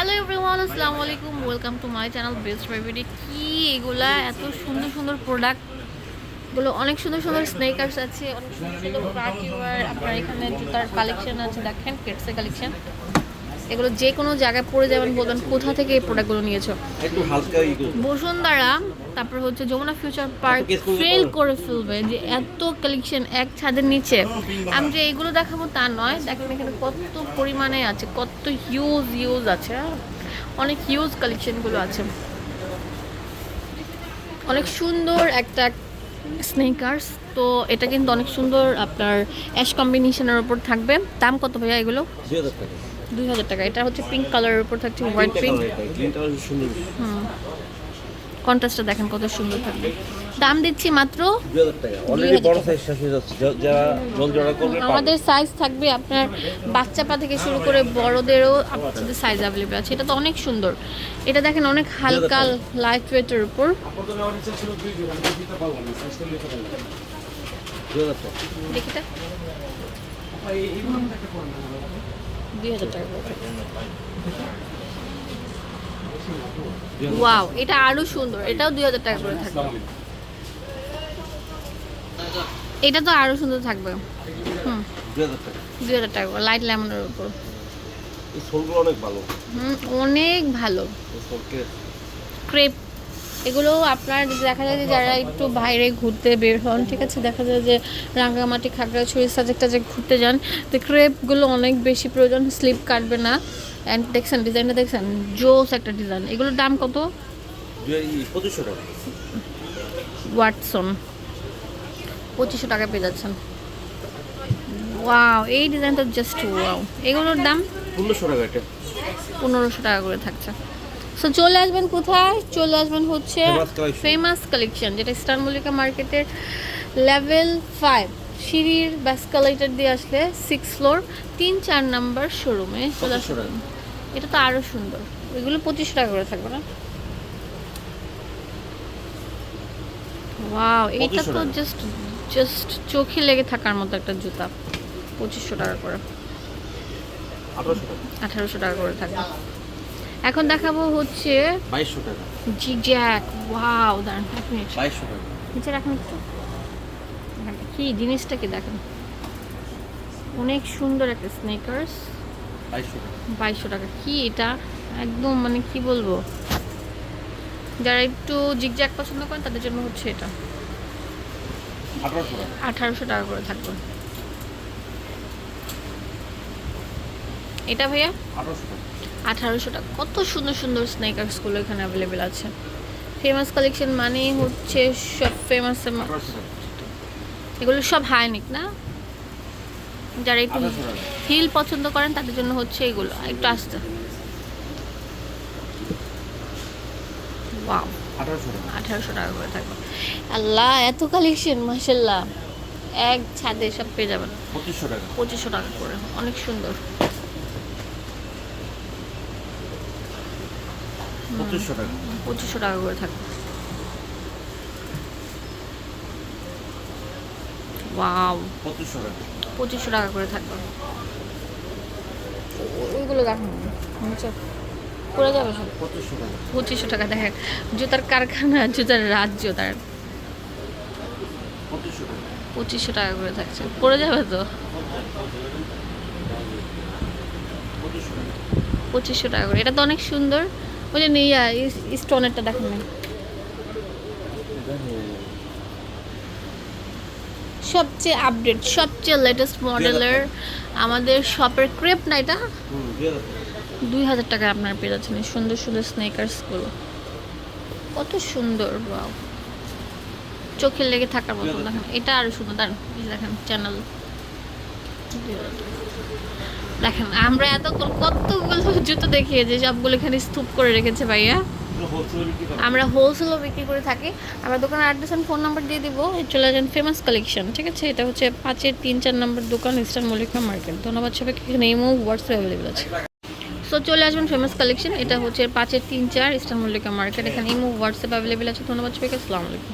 Hello everyone, আসসালামু আলাইকুম। Welcome to my channel best favourite কি এগুলা? এত সুন্দর সুন্দর প্রোডাক্ট এগুলো অনেক সুন্দর সুন্দর স্নেকার্স আছে, অনেক সুন্দর সুন্দর আপনার এখানে জুতার কালেকশন আছে, দেখেন কেটসের কালেকশন এগুলো যে কোনো জায়গায় পড়ে যাবেন বলবেন কোথা থেকে এই প্রোডাক্টগুলো নিয়েছো? একটু হালকা ই বসুন্ধরা তারপর হচ্ছে যমুনা ফিউচার পার্ক ফেল করে? ফেলবে যে এত কালেকশন এক ছাদের নিচে। আমি যে এগুলো দেখাবো তা নয় দেখেন এখানে কত পরিমাণে আছে কত হিউজ হিউজ আছে হ্যাঁ? অনেক হিউজ কালেকশনগুলো আছে। অনেক সুন্দর একটা স্নেকার্স তো এটা কিন্তু অনেক সুন্দর আপনার অ্যাশ কম্বিনেশনের উপর থাকবে। দাম কত ভাইয়া এগুলো? দুই হাজার টাকা। এটা হচ্ছে পিঙ্ক কালারের উপর থাকছে হোয়াইট পিঙ্ক সুন্দর। কন্ট্রাস্টটা দেখেন কত সুন্দর থাকবে দাম দিচ্ছি মাত্র হয়ে। আমাদের সাইজ থাকবে আপনার বাচ্চা পা থেকে শুরু করে বড়দেরও আপনাদের সাইজ অ্যাভেলেবেল আছে এটা তো অনেক সুন্দর এটা দেখেন অনেক হালকা লাইট ওয়েটের উপর দুই হাজার টাকা। দেখি তো দুই হাজার টাকা ওয়াও এটা আরও সুন্দর। এটাও দুই হাজার টাকা করে থাকবে। এটা তো আরও সুন্দর থাকবে। হুম। দুই হাজার টাকা। লাইট লেমনের উপর। অনেক ভালো। হুম অনেক ভালো। ক্রেপ এগুলো আপনার দেখা যায় যে যারা একটু বাইরে ঘুরতে বের হন ঠিক আছে? দেখা যায় যে রাঙ্গামাটি খাগড়াছড়ি সাজেক টাজেক ঘুরতে যান তো ক্রেপগুলো অনেক বেশি প্রয়োজন স্লিপ কাটবে না। অ্যান্ড দেখছেন ডিজাইনটা দেখছেন জোস একটা ডিজাইন এগুলোর দাম কত? পঁচিশশো টাকা। ওয়াটসন। পঁচিশশো টাকা পেয়ে যাচ্ছেন। ওয়াও এই ডিজাইনটা জাস্ট ওয়াও এগুলোর দাম? টাকা এটা। পনেরোশো টাকা করে থাকছে। সো চলে আসবেন কোথায়? চলে আসবেন হচ্ছে ফেমাস কালেকশন যেটা স্টার মল্লিকা মার্কেটের লেভেল ফাইভ সিঁড়ির ব্যাসকালেটার দিয়ে আসলে সিক্স ফ্লোর তিন চার নাম্বার শোরুমে চলে আসবেন। এটা তো আরও সুন্দর। এগুলো পঁচিশশো টাকা করে থাকবে না? ওয়াও 2500 তো। জাস্ট জাস্ট চোখে লেগে থাকার মতো একটা জুতা। পঁচিশশো টাকা করে। আঠারোশো টাকা করে থাকবে। এখন দেখাবো হচ্ছে বাইশশো টাকা। জিজ্যাক ওয়াও দাঁড়ান এক মিনিট বাইশশো টাকা। নিচে রাখেন একটু কি জিনিসটা কি দেখেন অনেক সুন্দর একটা স্নেকার্স বাইশশো টাকা। কি এটা একদম মানে কি বলব যারা একটু জিগজ্যাক পছন্দ করেন তাদের জন্য হচ্ছে এটা আঠারোশো টাকা। আঠারোশো টাকা করে থাকবে এটা ভাইয়া আঠারোশো টাকা। আঠারোশো টাকা। কত সুন্দর সুন্দর স্নেকার্সগুলো এখানে অ্যাভেলেবেল আছে। ফেমাস কালেকশন মানে হচ্ছে সব ফেমাস এগুলো সব হাইনিক না? যারা একটু। হিল পছন্দ করেন তাদের জন্য হচ্ছে এগুলো। একটু আসতে। আঠারোশো টাকা। আঠারোশো টাকা করে থাকবে। আল্লাহ এত কালেকশন মাসাল্লাহ এক ছাদে সব পেয়ে যাবেন। পঁচিশশো টাকা। পঁচিশশো টাকা করে। অনেক সুন্দর। পঁচিশশো টাকা। পঁচিশশো টাকা করে থাকবে ওয়াও। পঁচিশশো টাকা। পঁচিশশো টাকা করে থাকবে। ওইগুলো দেখুন পড়ে যাবে সব। পঁচিশশো টাকা। পঁচিশশো টাকা দেখেন জুতার কারখানা জুতার রাজ্য তার। পঁচিশশো টাকা। করে থাকছে। পড়ে যাবে তো? পঁচিশশো টাকা করে। এটা তো অনেক সুন্দর। ওই যে নিয়া স্টোনেরটা দেখেন না। সবচেয়ে আপডেট সবচেয়ে লেটেস্ট মডেলের আমাদের শপের ক্রেপ না এটা? দুই হাজার টাকা। আপনার পেয়ে যাচ্ছেন সুন্দর সুন্দর স্নেকার্সগুলো কত সুন্দর বাও চোখে লেগে থাকার মতো, দেখেন, এটা আরও সুন্দর দেখেন চ্যানেল দেখেন, আমরা এত কতগুলো জুতো দেখিয়েছি সবগুলো এখানে স্তূপ করে রেখেছে ভাইয়া। আমরা হোলসেলও বিক্রি করে থাকি। আমরা দোকানের অ্যাড্রেস অ্যান্ড ফোন নাম্বার দিয়ে দিব। চলে যান ফেমাস কালেকশন ঠিক আছে? এটা হচ্ছে পাঁচের তিন, চার নম্বর দোকান, ইস্টার্ন মল্লিকা মার্কেট। ধন্যবাদ সবাইকে, এখানে ইমো হোয়াটসঅ্যাপ অ্যাভেলেবেল আছে। সো চলে আসবেন ফেমাস কালেকশন এটা হচ্ছে পাঁচের তিন, চার, ইস্টার্ন মল্লিকা মার্কেট। এখানে ইমো হোয়াটসঅ্যাপ অ্যাভেলেবেল আছে। ধন্যবাদ সবাইকে, আসসালামু আলাইকুম।